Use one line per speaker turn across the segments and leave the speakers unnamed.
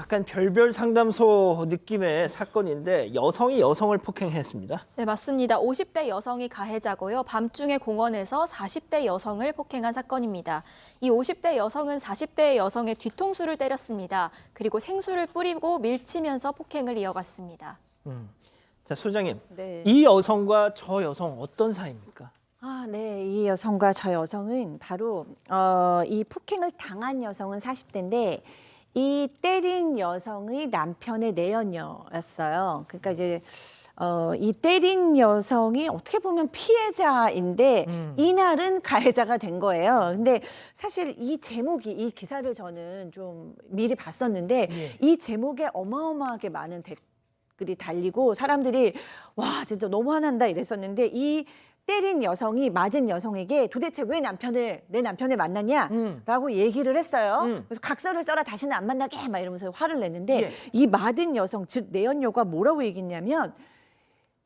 약간 별별 상담소 느낌의 사건인데 여성이 여성을 폭행했습니다.
네, 맞습니다. 50대 여성이 가해자고요. 밤중에 공원에서 40대 여성을 폭행한 사건입니다. 이 50대 여성은 40대 여성의 뒤통수를 때렸습니다. 그리고 생수를 뿌리고 밀치면서 폭행을 이어갔습니다.
자 소장님,
네.
이 여성과 저 여성 어떤 사이입니까?
아, 네. 이 여성과 저 여성은 바로 어, 이 폭행을 당한 여성은 40대인데 이 때린 여성의 남편의 내연녀였어요. 그러니까 이제 어, 이 때린 여성이 어떻게 보면 피해자인데
음.
이날은 가해자가 된 거예요. 근데 사실 이 제목이 이 기사를 저는 좀 미리 봤었는데
예.
이 제목에 어마어마하게 많은 댓글이 달리고 사람들이 와 진짜 너무 화난다 이랬었는데 이 때린 여성이 맞은 여성에게 도대체 왜 남편을 내 남편을 만났냐라고
음.
얘기를 했어요.
음.
그래서 각서를 써라 다시는 안 만나게 막 이러면서 화를 냈는데
예.
이 맞은 여성 즉 내연녀가 뭐라고 얘기했냐면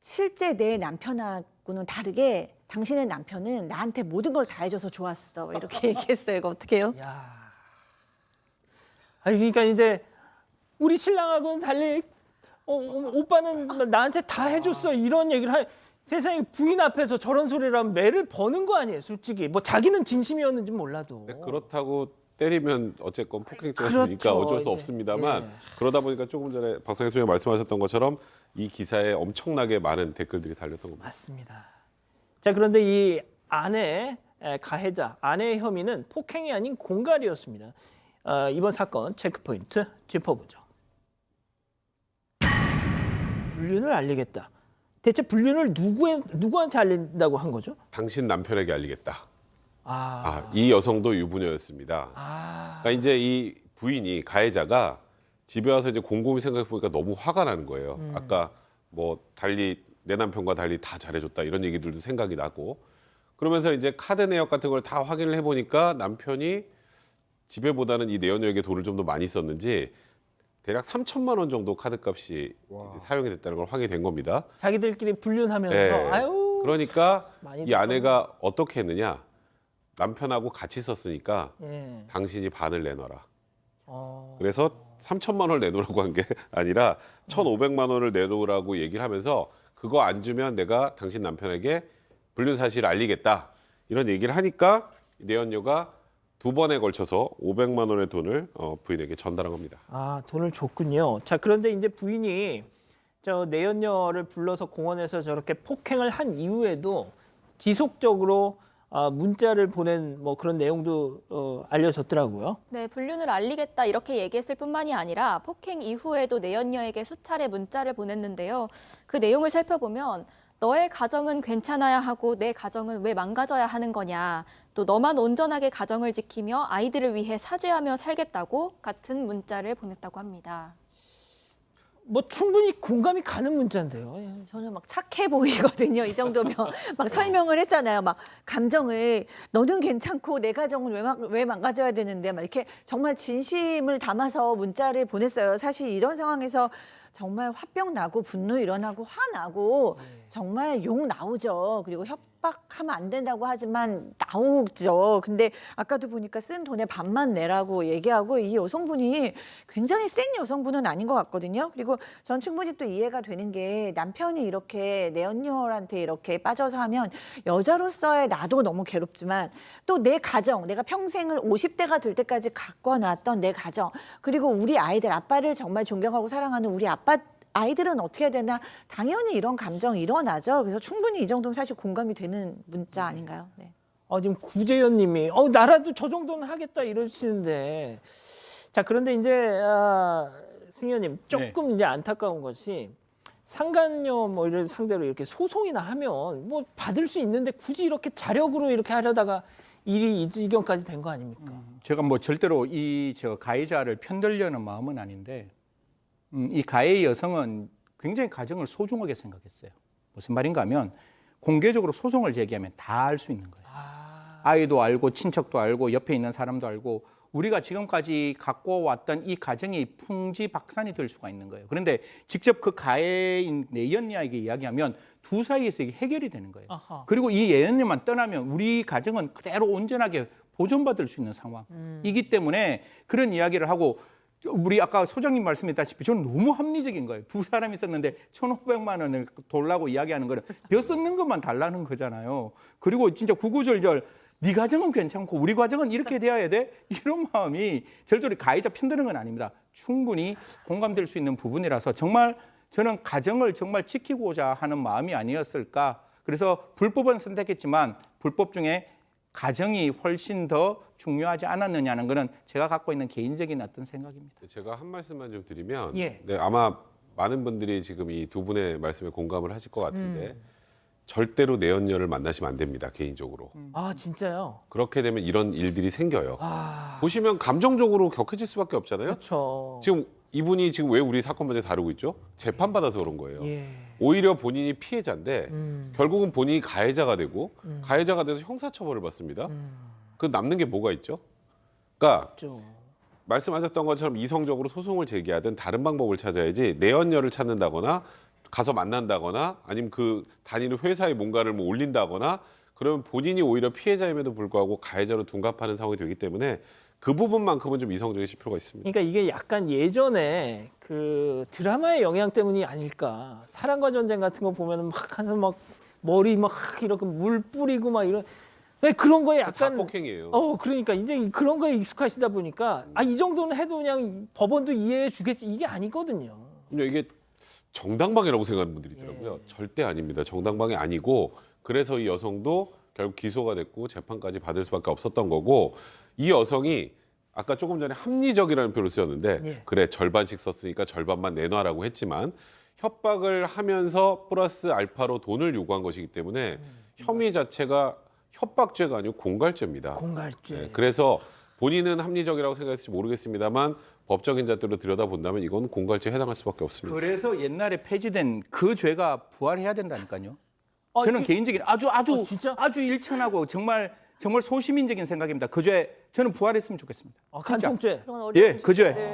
실제 내 남편하고는 다르게 당신의 남편은 나한테 모든 걸 다 해줘서 좋았어 이렇게 얘기했어요. 이거 어떡해요?
야, 아니 그러니까 이제 우리 신랑하고는 달리 어, 어, 오빠는 나한테 다 해줬어 이런 얘기를 할 세상에 부인 앞에서 저런 소리를 하면 매를 버는 거 아니에요, 솔직히. 뭐 자기는 진심이었는지 몰라도.
네, 그렇다고 때리면 어쨌건 폭행죄니까
그렇죠,
어쩔 수
이제.
없습니다만
예.
그러다 보니까 조금 전에 박상현 소장님 말씀하셨던 것처럼 이 기사에 엄청나게 많은 댓글들이 달렸던 겁니다.
맞습니다. 자 그런데 이 아내 에, 가해자 아내의 혐의는 폭행이 아닌 공갈이었습니다. 어, 이번 사건 체크 포인트 짚어보죠. 불륜을 알리겠다. 대체 불륜을 누구에 누구한테 알린다고 한 거죠?
당신 남편에게 알리겠다.
아,
아, 이 여성도 유부녀였습니다.
아,
그러니까 이제 이 부인이 가해자가 집에 와서 이제 곰곰이 생각해 보니까 너무 화가 나는 거예요.
음.
아까 뭐 달리 내 남편과 달리 다 잘해줬다 이런 얘기들도 생각이 나고 그러면서 이제 카드 내역 같은 걸 다 확인을 해보니까 남편이 집에보다는 이 내연녀에게 돈을 좀 더 많이 썼는지 대략 3천만 원 정도 카드값이 사용이 됐다는 걸 확인이 된 겁니다.
자기들끼리 불륜하면서
예.
아유
그러니까
많이
이 아내가 어떻게 했느냐 남편하고 같이 썼으니까
예.
당신이 반을 내놔라.
어,
그래서 3천만 원을 내놓으라고 한 게 아니라 1,500만 원을 내놓으라고 얘기를 하면서 그거 안 주면 내가 당신 남편에게 불륜 사실을 알리겠다 이런 얘기를 하니까 내연녀가 두 번에 걸쳐서 500만 원의 돈을 어, 부인에게 전달한 겁니다.
아 돈을 줬군요. 자 그런데 이제 부인이 저 내연녀를 불러서 공원에서 저렇게 폭행을 한 이후에도 지속적으로 아, 문자를 보낸 뭐 그런 내용도 어, 알려졌더라고요.
네, 불륜을 알리겠다 이렇게 얘기했을 뿐만이 아니라 폭행 이후에도 내연녀에게 수차례 문자를 보냈는데요. 그 내용을 살펴보면 너의 가정은 괜찮아야 하고 내 가정은 왜 망가져야 하는 거냐. 또 너만 온전하게 가정을 지키며 아이들을 위해 사죄하며 살겠다고 같은 문자를 보냈다고 합니다.
뭐 충분히 공감이 가는 문자인데요. 예.
저는 막 착해 보이거든요. 이 정도면 막 설명을 했잖아요. 막 감정을 너는 괜찮고 내 가정은 왜, 망, 왜 망가져야 되는데 막 이렇게 정말 진심을 담아서 문자를 보냈어요. 사실 이런 상황에서 정말 화병 나고 분노 일어나고 화 나고 정말 욕 나오죠. 그리고 협 박하면 안 된다고 하지만 나오죠. 근데 아까도 보니까 쓴 돈의 반만 내라고 얘기하고 이 여성분이 굉장히 센 여성분은 아닌 것 같거든요. 그리고 전 충분히 또 이해가 되는 게 남편이 이렇게 내 언니한테 이렇게 빠져서 하면 여자로서의 나도 너무 괴롭지만 또 내 가정, 내가 평생을 50대가 될 때까지 갖고 놨던 내 가정, 그리고 우리 아이들, 아빠를 정말 존경하고 사랑하는 우리 아빠 아이들은 어떻게 해야 되나 당연히 이런 감정이 일어나죠. 그래서 충분히 이 정도는 사실 공감이 되는 문자 아닌가요? 네.
어, 지금 구재현님이 어 나라도 저 정도는 하겠다 이러시는데 자 그런데 이제 아, 승현님 조금 이제 안타까운 것이 상간녀 뭐 이런 상대로 이렇게 소송이나 하면 뭐 받을 수 있는데 굳이 이렇게 자력으로 이렇게 하려다가 일이 이 지경까지 된 거 아닙니까?
제가 뭐 절대로 이 저 가해자를 편들려는 마음은 아닌데 음, 이 가해 여성은 굉장히 가정을 소중하게 생각했어요. 무슨 말인가 하면 공개적으로 소송을 제기하면 다 알 수 있는 거예요. 아 이도 알고 친척도 알고 옆에 있는 사람도 알고 우리가 지금까지 갖고 왔던 이 가정이 풍지 박산이 될 수가 있는 거예요. 그런데 직접 그 가해인 내연녀에게 이야기하면 두 사이에서 이게 해결이 되는 거예요.
아하.
그리고 이 예언님만 떠나면 우리 가정은 그대로 온전하게 보존받을 수 있는 상황이기 때문에 그런 이야기를 하고 우리 아까 소장님 말씀했다시피 저는 너무 합리적인 거예요. 두 사람이 썼는데 1,500만 원을 돌라고 이야기하는 거는 여 썼는 것만 달라는 거잖아요. 그리고 진짜 구구절절 네 가정은 괜찮고 우리 가정은 이렇게 돼야 돼? 이런 마음이 절대로 가해자 편드는 건 아닙니다. 충분히 공감될 수 있는 부분이라서 정말 저는 가정을 정말 지키고자 하는 마음이 아니었을까. 그래서 불법은 선택했지만 불법 중에 가정이 훨씬 더 중요하지 않았느냐는 것은 제가 갖고 있는 개인적인 어떤 생각입니다.
제가 한 말씀만 좀 드리면
예.
네, 아마 많은 분들이 지금 이 두 분의 말씀에 공감을 하실 것 같은데
음.
절대로 내연녀를 만나시면 안 됩니다 개인적으로
아 진짜요?
그렇게 되면 이런 일들이 생겨요
아
보시면 감정적으로 격해질 수밖에 없잖아요
그렇죠.
지금 이분이 지금 왜 우리 사건 문제 다루고 있죠 재판 받아서 그런 거예요
예.
오히려 본인이 피해자인데
음.
결국은 본인이 가해자가 되고 가해자가 돼서 형사처벌을 받습니다
음.
그 남는 게 뭐가 있죠 그러니까
그렇죠.
말씀하셨던 것처럼 이성적으로 소송을 제기하든 다른 방법을 찾아야지 내연녀를 찾는다거나 가서 만난다거나 아니면 그 다니는 회사에 뭔가를 뭐 올린다거나 그러면 본인이 오히려 피해자임에도 불구하고 가해자로 둔갑하는 상황이 되기 때문에 그 부분만큼은 좀 이성적이실 필요가 있습니다.
그러니까 이게 약간 예전에 그 드라마의 영향 때문이 아닐까. 사랑과 전쟁 같은 거 보면은 막 한서 막 머리 막 이렇게 물 뿌리고 막 이런 왜 그런 거에
다
약간
폭행이에요.
어 그러니까 이제 그런 거에 익숙하시다 보니까 아 이 정도는 해도 그냥 법원도 이해해 주겠지 이게 아니거든요.
근데 이게 정당방위라고 생각하는 분들이 있더라고요.
예.
절대 아닙니다. 정당방위 아니고 그래서 이 여성도 결국 기소가 됐고 재판까지 받을 수밖에 없었던 거고 이 여성이 아까 조금 전에 합리적이라는 표현을 쓰였는데
예.
그래 절반씩 썼으니까 절반만 내놔라고 했지만 협박을 하면서 플러스 알파로 돈을 요구한 것이기 때문에 혐의 자체가 협박죄가 아니고 공갈죄입니다.
공갈죄.
네, 그래서 본인은 합리적이라고 생각했을지 모르겠습니다만 법적인 잣대로 들여다본다면 이건 공갈죄에 해당할 수밖에 없습니다.
그래서 옛날에 폐지된 그 죄가 부활해야 된다니까요.
아,
저는
지-
개인적인 아주 아주
어, 진짜?
아주 일천하고 정말 정말 소시민적인 생각입니다. 그죄 저는 부활했으면 좋겠습니다.
아,
진짜.
간통죄.
그런 어려운
예, 그 죄.
주제를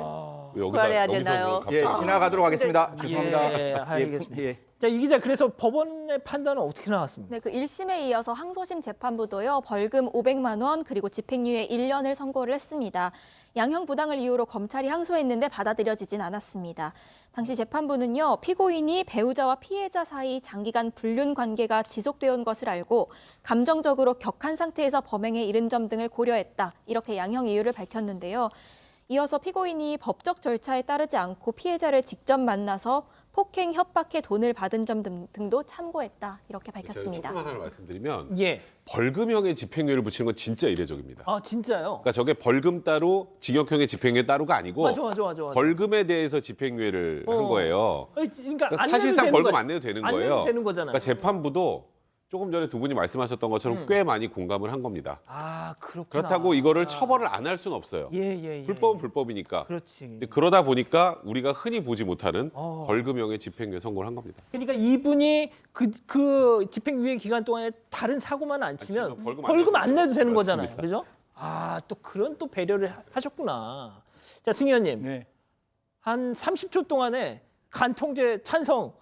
여기다
부활해야
여기서
되나요?
그걸
예,
갑자기
지나가도록 하겠습니다.
예,
죄송합니다.
알겠습니다.
예.
자 이 기자 그래서 법원의 판단은 어떻게 나왔습니까?
네, 그 1심에 이어서 항소심 재판부도요. 벌금 500만 원 그리고 집행유예 1년을 선고를 했습니다. 양형 부당을 이유로 검찰이 항소했는데 받아들여지진 않았습니다. 당시 재판부는요. 피고인이 배우자와 피해자 사이 장기간 불륜 관계가 지속되어 온 것을 알고 감정적으로 격한 상태에서 범행에 이른 점 등을 고려했다. 이렇게 양형 이유를 밝혔는데요. 이어서 피고인이 법적 절차에 따르지 않고 피해자를 직접 만나서 폭행, 협박해 돈을 받은 점 등, 등도 참고했다. 이렇게 밝혔습니다.
조금 하나 말씀드리면
예.
벌금형의 집행유예를 붙이는 건 진짜 이례적입니다.
아 진짜요?
그러니까 저게 벌금 따로 징역형의 집행유예 따로가 아니고
맞아 맞아 맞아. 맞아.
벌금에 대해서 집행유예를
어.
한 거예요.
아니, 그러니까
그러니까
안
사실상 벌금
거야.
안 내도 되는
안
거예요.
내도 되는 거잖아요.
그러니까 재판부도 조금 전에 두 분이 말씀하셨던 것처럼
음.
꽤 많이 공감을 한 겁니다.
아 그렇구나.
그렇다고 이거를 처벌을 안 할 수는 없어요.
예 예 예.
불법은 불법이니까.
그렇지.
이제 그러다 보니까 우리가 흔히 보지 못하는
어.
벌금형의 집행유예 선고를 한 겁니다.
그러니까 이분이 그, 그 집행유예 기간 동안에 다른 사고만 안 치면
치면 벌금
벌금, 안안 내도 되는
맞습니다.
거잖아요. 그죠? 아 또 그런 또 배려를 하- 하셨구나. 자 승현님
네.
한 30초 동안에 간통죄 찬성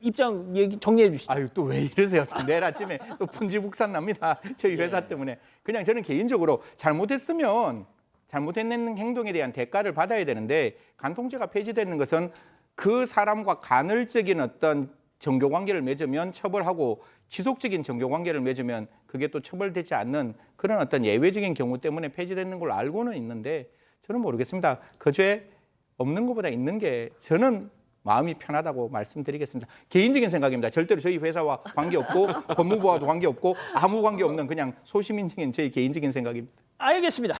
입장 얘기 정리해 주시죠.
아유 또 왜 이러세요? 내일 아침에 또 분지북산 납니다. 저희 회사
예.
때문에 그냥 저는 개인적으로 잘못했으면 잘못했는 행동에 대한 대가를 받아야 되는데 간통죄가 폐지되는 것은 그 사람과 간헐적인 어떤 정교 관계를 맺으면 처벌하고 지속적인 정교 관계를 맺으면 그게 또 처벌되지 않는 그런 어떤 예외적인 경우 때문에 폐지되는 걸로 알고는 있는데 저는 모르겠습니다. 그죄 없는 것보다 있는 게 저는 마음이 편하다고 말씀드리겠습니다. 개인적인 생각입니다. 절대로 저희 회사와 관계없고 법무부와도 관계없고 아무 관계없는 그냥 소시민적인 제 개인적인 생각입니다.
알겠습니다.